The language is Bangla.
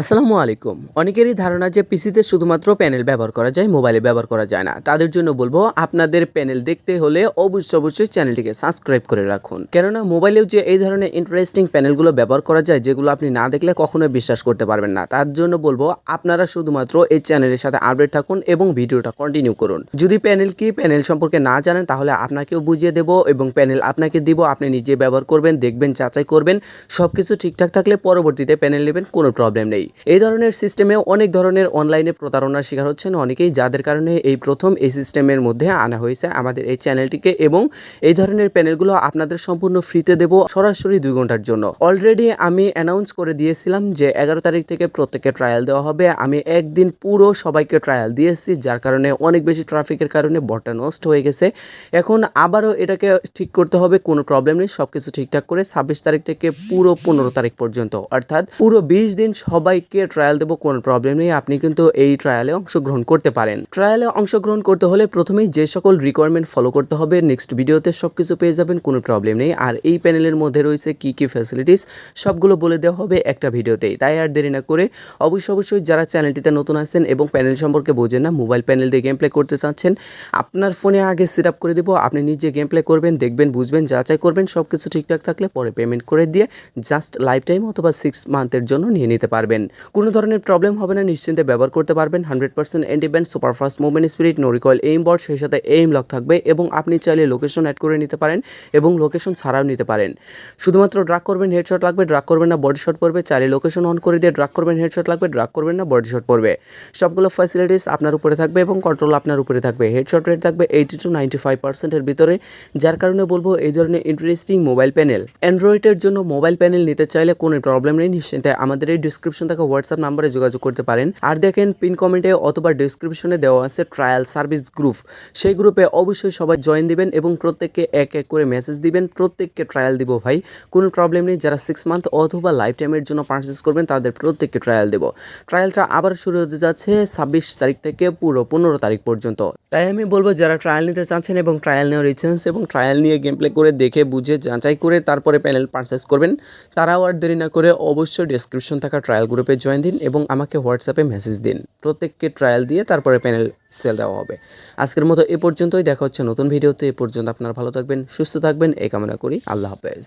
আসসালামু আলাইকুম। অনেকেরই ধারণা যে পিসিতে শুধুমাত্র প্যানেল ব্যবহার করা যায়, মোবাইলে ব্যবহার করা যায় না। তাদের জন্য বলব, আপনাদের প্যানেল দেখতে হলে অবশ্যই অবশ্যই চ্যানেলটিকে সাবস্ক্রাইব করে রাখুন। কেননা মোবাইলেও যে এই ধরনের ইন্টারেস্টিং প্যানেলগুলো ব্যবহার করা যায়, যেগুলো আপনি না দেখলে কখনোই বিশ্বাস করতে পারবেন না। তার জন্য বলব, আপনারা শুধুমাত্র এই চ্যানেলের সাথে আপডেট থাকুন এবং ভিডিওটা কন্টিনিউ করুন। যদি প্যানেল কি প্যানেল সম্পর্কে না জানেন, তাহলে আপনাকেও বুঝিয়ে দেবো এবং প্যানেল আপনাকে দিব, আপনি নিজে ব্যবহার করবেন, দেখবেন, যাচাই করবেন। সব কিছু ঠিকঠাক থাকলে পরবর্তীতে প্যানেল নেবেন, কোনো প্রবলেম নেই। এই ধরনের সিস্টেমে অনেক ধরনের অনলাইনে প্রতারণার শিকার হচ্ছেন অনেকেই, যাদের কারণে এই প্রথম এই সিস্টেমের মধ্যে আনা হয়েছে। আমাদের এই চ্যানেলটিকে এবং এই ধরনের প্যানেলগুলো আপনাদের সম্পূর্ণ ফ্রিতে দেব সরাসরি দুই ঘণ্টার জন্য। অলরেডি আমি অ্যানাউন্স করে দিয়েছিলাম যে এগারো তারিখ থেকে প্রত্যেকে ট্রায়াল দেওয়া হবে। আমি একদিন পুরো সবাইকে ট্রায়াল দিয়েছি, যার কারণে অনেক বেশি ট্রাফিকের কারণে বটটা নষ্ট হয়ে গেছে। এখন আবারও এটাকে ঠিক করতে হবে, কোনো প্রবলেম নেই সব কিছু ঠিকঠাক করে ছাব্বিশ তারিখ থেকে পুরো পনেরো তারিখ পর্যন্ত। অর্থাৎ পুরো বিশ দিন সবাইকে ট্রায়াল দেবো, কোনো প্রবলেম নেই। আপনি কিন্তু এই ট্রায়ালে অংশগ্রহণ করতে পারেন। ট্রায়ালে অংশগ্রহণ করতে হলে প্রথমেই যে সকল রিকোয়ারমেন্ট ফলো করতে হবে নেক্সট ভিডিওতে সব কিছু পেয়ে যাবেন, কোনো প্রবলেম নেই। আর এই প্যানেলের মধ্যে রয়েছে কি কি ফ্যাসিলিটিস সবগুলো বলে দেওয়া হবে একটা ভিডিওতেই তাই আর দেরি না করে অবশ্যই অবশ্যই যারা চ্যানেলটিতে নতুন আছেন এবং প্যানেল সম্পর্কে বোঝেন না মোবাইল প্যানেল দিয়ে গেম প্লে করতে চাচ্ছেন, আপনার ফোনে আগে সেট আপ করে দেবো, আপনি নিজে গেম প্লে করবেন, দেখবেন, বুঝবেন, যাচাই করবেন সব কিছু ঠিকঠাক থাকলে পরে পেমেন্ট করে দিয়ে জাস্ট লাইফ টাইম অথবা সিক্স মান্থের জন্য নিয়ে নিতে পারবেন। কোনো ধরনের প্রবলেম হবে না, নিশ্চিন্তে ব্যবহার করতে পারবেন। Hundred percent antiban superfast movement spirit no recoil aim board সেই সাথে এইম লক থাকবে এবং আপনি চাইলে লোকেশন অ্যাড করে নিতে পারেন এবং লোকেশন ছাড়াও নিতে পারেন। শুধুমাত্র ড্রাগ করবেন হেডশট লাগবে ড্রাগ করবেন না বডি শট পড়বে। চাইলে লোকেশন অন করে দিয়ে ড্রাগ করবেন হেডশট লাগবে ড্রাগ করবেন না বডি শট পড়বে। সবগুলো ফ্যাসিলিটিস আপনার উপরে থাকবে এবং কন্ট্রোল আপনার উপরে থাকবে। হেডশট রেট থাকবে এইটি টু নাইনটি ফাইভ পার্সেন্টের ভিতরে, যার কারণে বলব এই ধরনের ইন্টারেস্টিং মোবাইল প্যানেল অ্যান্ড্রয়েডের জন্য মোবাইল প্যানেল নিতে চাইলে কোনো প্রবলেম নেই, নিশ্চিন্তে আমাদের এই ডিসক্রিপশন থেকে হোয়াটসঅ্যাপ নাম্বারে যোগাযোগ করতে পারেন। আর দেখেন পিন কমেন্টে অথবা ডিসক্রিপশনে দেওয়া আছে ট্রায়াল সার্ভিস গ্রুপ সেই গ্রুপে অবশ্যই সবাই জয়েন দিবেন এবং প্রত্যেককে এক এক করে মেসেজ দিবেন। প্রত্যেককে ট্রায়াল দিব ভাই। কোনো প্রবলেম নেই, যারা সিক্স মান্থ অথবা লাইফ টাইমের জন্য পারচেস করবেন, তাদের প্রত্যেককে ট্রায়াল দেবো। ট্রায়ালটা আবার শুরু হতে যাচ্ছে ছাব্বিশ তারিখ থেকে পুরো পনেরো তারিখ পর্যন্ত। তাই আমি বলব, যারা ট্রায়াল নিতে চাচ্ছেন এবং ট্রায়াল নেওয়ার ইচ্ছেন্স এবং ট্রায়াল নিয়ে গেম প্লে করে দেখে বুঝে যাচাই করে তারপরে প্যানেল পারচেস করবেন, তারাও আর দেরি না করে অবশ্যই ডিসক্রিপশন থাকা ট্রায়াল গ্রুপে জয়েন দিন এবং আমাকে হোয়াটসঅ্যাপে মেসেজ দিন। প্রত্যেককে ট্রায়াল দিয়ে তারপরে প্যানেল সেল দেওয়া হবে। আজকের মতো এ পর্যন্তই। দেখা হচ্ছে নতুন ভিডিওতে এ পর্যন্ত আপনারা ভালো থাকবেন, সুস্থ থাকবেন। এই কামনা করি। আল্লাহ হাফেজ।